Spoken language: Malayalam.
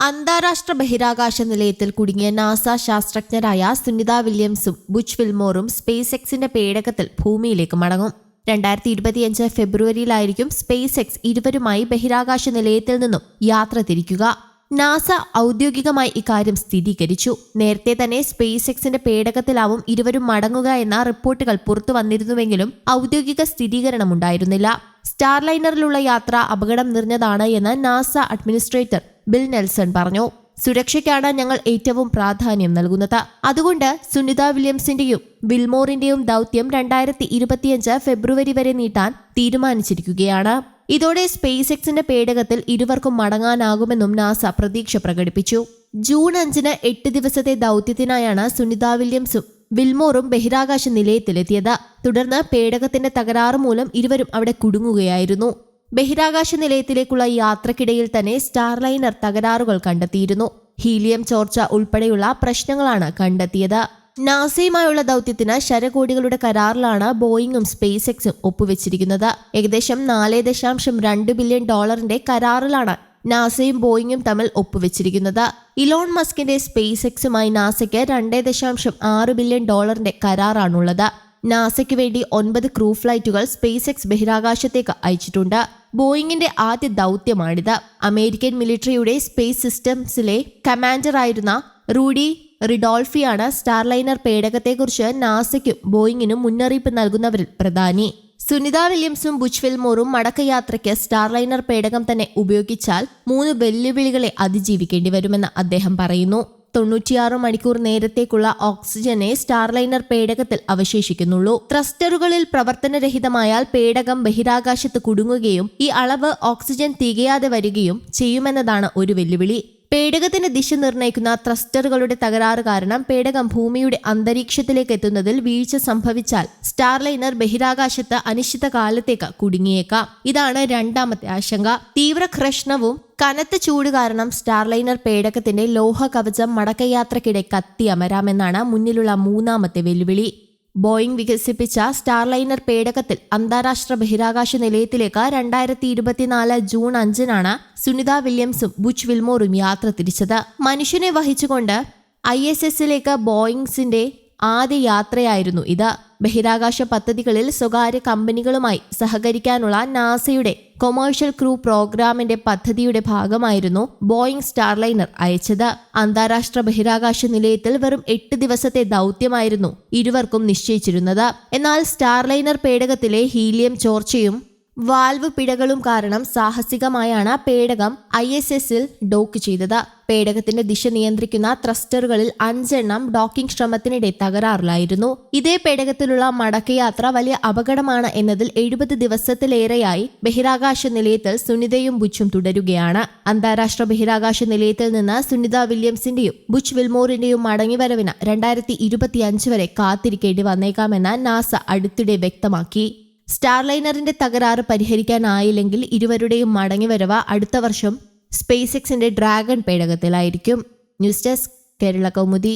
അന്താരാഷ്ട്ര ബഹിരാകാശ നിലയത്തിൽ കുടുങ്ങിയ നാസ ശാസ്ത്രജ്ഞരായ സുനിത വില്യംസും ബുച്ച് വിൽമോറും സ്പേസ് എക്സിന്റെ പേടകത്തിൽ ഭൂമിയിലേക്ക് മടങ്ങും. രണ്ടായിരത്തി ഇരുപത്തിയഞ്ച് ഫെബ്രുവരിയിലായിരിക്കും സ്പേസ് എക്സ് ഇരുവരുമായി ബഹിരാകാശ നിലയത്തിൽ നിന്നും യാത്ര തിരിക്കുക. നാസ ഔദ്യോഗികമായി ഇക്കാര്യം സ്ഥിരീകരിച്ചു. നേരത്തെ തന്നെ സ്പേസ് എക്സിന്റെ പേടകത്തിലാവും ഇരുവരും മടങ്ങുക എന്ന റിപ്പോർട്ടുകൾ പുറത്തു വന്നിരുന്നുവെങ്കിലും ഔദ്യോഗിക സ്ഥിരീകരണമുണ്ടായിരുന്നില്ല. സ്റ്റാർലൈനറിലുള്ള യാത്ര അപകടം നിറഞ്ഞതാണ് എന്ന് നാസ അഡ്മിനിസ്ട്രേറ്റർ ബിൽ നെൽസൺ പറഞ്ഞു. സുരക്ഷയ്ക്കാണ് ഞങ്ങൾ ഏറ്റവും പ്രാധാന്യം നൽകുന്നത്. അതുകൊണ്ട് സുനിത വില്യംസിന്റെയും വിൽമോറിന്റെയും ദൗത്യം രണ്ടായിരത്തി ഇരുപത്തിയഞ്ച് ഫെബ്രുവരി വരെ നീട്ടാൻ തീരുമാനിച്ചിരിക്കുകയാണ്. ഇതോടെ സ്പേസ് എക്സിന്റെ പേടകത്തിൽ ഇരുവർക്കും മടങ്ങാനാകുമെന്നും നാസ പ്രതീക്ഷ പ്രകടിപ്പിച്ചു. ജൂൺ അഞ്ചിന് എട്ട് ദിവസത്തെ ദൗത്യത്തിനായാണ് സുനിത വില്യംസും വിൽമോറും ബഹിരാകാശ നിലയത്തിലെത്തിയത്. തുടർന്ന് പേടകത്തിന്റെ തകരാറ് മൂലം ഇരുവരും അവിടെ കുടുങ്ങുകയായിരുന്നു. ബഹിരാകാശ നിലയത്തിലേക്കുള്ള യാത്രക്കിടയിൽ തന്നെ സ്റ്റാർലൈനർ തകരാറുകൾ കണ്ടെത്തിയിരുന്നു. ഹീലിയം ചോർച്ച ഉൾപ്പെടെയുള്ള പ്രശ്നങ്ങളാണ് കണ്ടെത്തിയത്. നാസയുമായുള്ള ദൗത്യത്തിന് ശരകോടികളുടെ കരാറിലാണ് ബോയിങ്ങും സ്പേസ് എക്സും ഒപ്പുവെച്ചിരിക്കുന്നത്. ഏകദേശം നാല് ദശാംശം രണ്ട് ബില്യൺ ഡോളറിന്റെ കരാറിലാണ് നാസയും ബോയിങ്ങും തമ്മിൽ ഒപ്പുവെച്ചിരിക്കുന്നത്. ഇലോൺ മസ്കിന്റെ സ്പേസ് എക്സുമായി നാസയ്ക്ക് രണ്ട് ദശാംശം ആറ് ബില്യൺ ഡോളറിന്റെ കരാറാണുള്ളത്. നാസയ്ക്ക് വേണ്ടി ഒൻപത് ക്രൂ ഫ്ലൈറ്റുകൾ സ്പേസ് എക്സ് ബഹിരാകാശത്തേക്ക് അയച്ചിട്ടുണ്ട്. ബോയിങ്ങിന്റെ ആദ്യ ദൗത്യമാണിത്. അമേരിക്കൻ മിലിറ്ററിയുടെ സ്പേസ് സിസ്റ്റംസിലെ കമാൻഡറായിരുന്ന റൂഡി റിഡോൾഫിയാണ് സ്റ്റാർലൈനർ പേടകത്തെക്കുറിച്ച് നാസയ്ക്കും ബോയിങ്ങിനും മുന്നറിയിപ്പ് നൽകുന്നവരിൽ പ്രധാനി. സുനിത വില്യംസും ബുച്ച് മോറും മടക്കയാത്രയ്ക്ക് സ്റ്റാർലൈനർ പേടകം തന്നെ ഉപയോഗിച്ചാൽ മൂന്ന് വെല്ലുവിളികളെ അതിജീവിക്കേണ്ടി വരുമെന്ന് അദ്ദേഹം പറയുന്നു. തൊണ്ണൂറ്റിയാറ് മണിക്കൂർ നേരത്തേക്കുള്ള ഓക്സിജനെ സ്റ്റാർലൈനർ പേടകത്തിൽ അവശേഷിക്കുന്നുള്ളൂ. ത്രസ്റ്ററുകളിൽ പ്രവർത്തനരഹിതമായാൽ പേടകം ബഹിരാകാശത്ത് കുടുങ്ങുകയും ഈ അളവ് ഓക്സിജൻ തികയാതെ വരികയും ചെയ്യുമെന്നതാണ് ഒരു വെല്ലുവിളി. പേടകത്തിന്റെ ദിശ നിർണയിക്കുന്ന ത്രസ്റ്ററുകളുടെ തകരാറ് കാരണം പേടകം ഭൂമിയുടെ അന്തരീക്ഷത്തിലേക്ക് എത്തുന്നതിൽ വീഴ്ച സംഭവിച്ചാൽ സ്റ്റാർലൈനർ ബഹിരാകാശത്ത് അനിശ്ചിത കാലത്തേക്ക് കുടുങ്ങിയേക്കാം. ഇതാണ് രണ്ടാമത്തെ ആശങ്ക. തീവ്ര ഘർഷണവും കനത്ത ചൂട് കാരണം സ്റ്റാർലൈനർ പേടകത്തിന്റെ ലോഹ കവചം മടക്കയാത്രക്കിടെ കത്തിയമരാമെന്നാണ് മുന്നിലുള്ള മൂന്നാമത്തെ വെല്ലുവിളി. ബോയിങ് വികസിപ്പിച്ച സ്റ്റാർലൈനർ പേടകത്തിൽ അന്താരാഷ്ട്ര ബഹിരാകാശ നിലയത്തിലേക്ക് രണ്ടായിരത്തി ഇരുപത്തിനാല് ജൂൺ അഞ്ചിനാണ് സുനിത വില്യംസും ബുച്ച് വിൽമോറും യാത്ര തിരിച്ചത്. മനുഷ്യനെ വഹിച്ചുകൊണ്ട് ഐ എസ് എസിലേക്ക് ബോയിങ്സിന്റെ ആദ്യ യാത്രയായിരുന്നു ഇത്. ബഹിരാകാശ പദ്ധതികളിൽ സ്വകാര്യ കമ്പനികളുമായി സഹകരിക്കാനുള്ള നാസയുടെ കൊമേഴ്ഷ്യൽ ക്രൂ പ്രോഗ്രാമിന്റെ പദ്ധതിയുടെ ഭാഗമായിരുന്നു ബോയിങ് സ്റ്റാർലൈനർ അയച്ചത്. അന്താരാഷ്ട്ര ബഹിരാകാശ നിലയത്തിൽ വെറും എട്ട് ദിവസത്തെ ദൗത്യമായിരുന്നു ഇരുവർക്കും നിശ്ചയിച്ചിരുന്നത്. എന്നാൽ സ്റ്റാർലൈനർ പേടകത്തിലെ ഹീലിയം ചോർച്ചയും വാൽവ് പിഴകളും കാരണം സാഹസികമായാണ് പേടകം ഐ എസ് എസിൽ ഡോക്ക് ചെയ്തത്. പേടകത്തിന്റെ ദിശ നിയന്ത്രിക്കുന്ന ത്രസ്റ്ററുകളിൽ അഞ്ചെണ്ണം ഡോക്കിംഗ് ശ്രമത്തിനിടെ തകരാറിലായിരുന്നു. ഇതേ പേടകത്തിലുള്ള മടക്കയാത്ര വലിയ അപകടമാണ് എന്നതിൽ എഴുപത് ദിവസത്തിലേറെയായി ബഹിരാകാശ നിലയത്തിൽ സുനിതയും ബുച്ചും തുടരുകയാണ്. അന്താരാഷ്ട്ര ബഹിരാകാശ നിലയത്തിൽ നിന്ന് സുനിത വില്യംസിന്റെയും ബുച്ച് വിൽമോറിന്റെയും മടങ്ങിവരവിന് രണ്ടായിരത്തി ഇരുപത്തിയഞ്ച് വരെ കാത്തിരിക്കേണ്ടി വന്നേക്കാമെന്ന് നാസ അടുത്തിടെ വ്യക്തമാക്കി. സ്റ്റാർലൈനറിന്റെ തകരാറ് പരിഹരിക്കാനായില്ലെങ്കിൽ ഇരുവരുടെയും മടങ്ങിവരവ് അടുത്ത വർഷം സ്പേസ് എക്സിന്റെ dragon പേടകത്തിലായിരിക്കും. News desk Kerala Kaumudi.